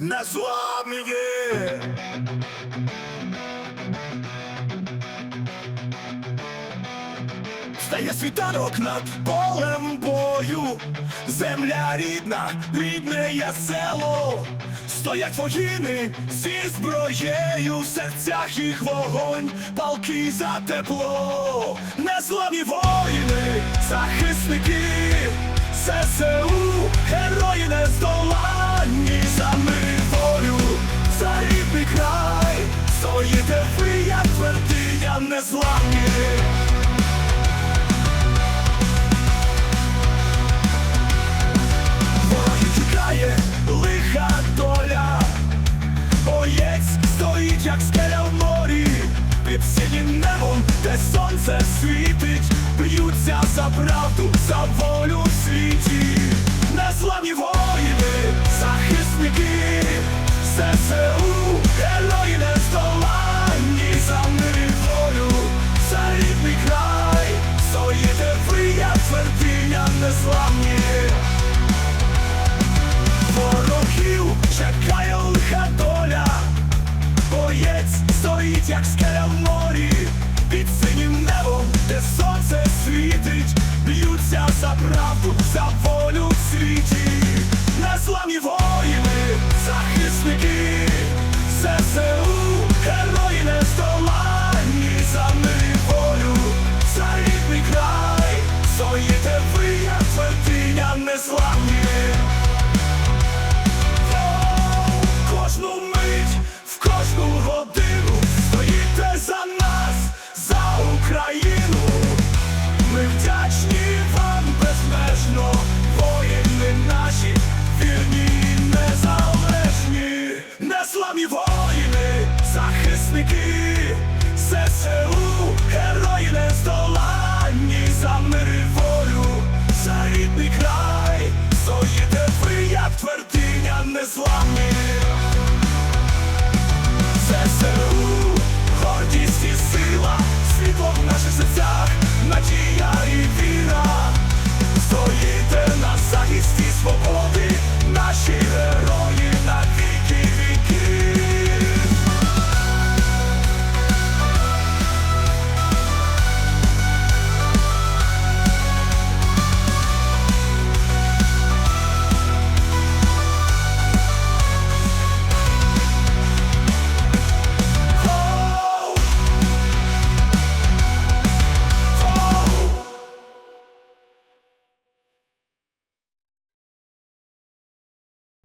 Незламні! Стає світанок над полем бою, земля рідна, рідне є село, стоять воїни зі зброєю, в серцях їх вогонь, палки за тепло, незламні воїни, захисники, ССУ, герої незламні. Ворогів тікає лиха доля, боєць стоїть, як скеля в морі, під синім небом, де сонце світить, б'ються за правду, за волю в світі, незламні воїни, захисники, ССУ, герої нездоланні, як скеля в морі, під синім небом, де сонце світить, б'ються за правду, за волю в світі, незламні воїни, захисники, захисники, ССУ, герої нездоланні, за мир і волю, за рідний край, стоїте ви, як твердиня незламні.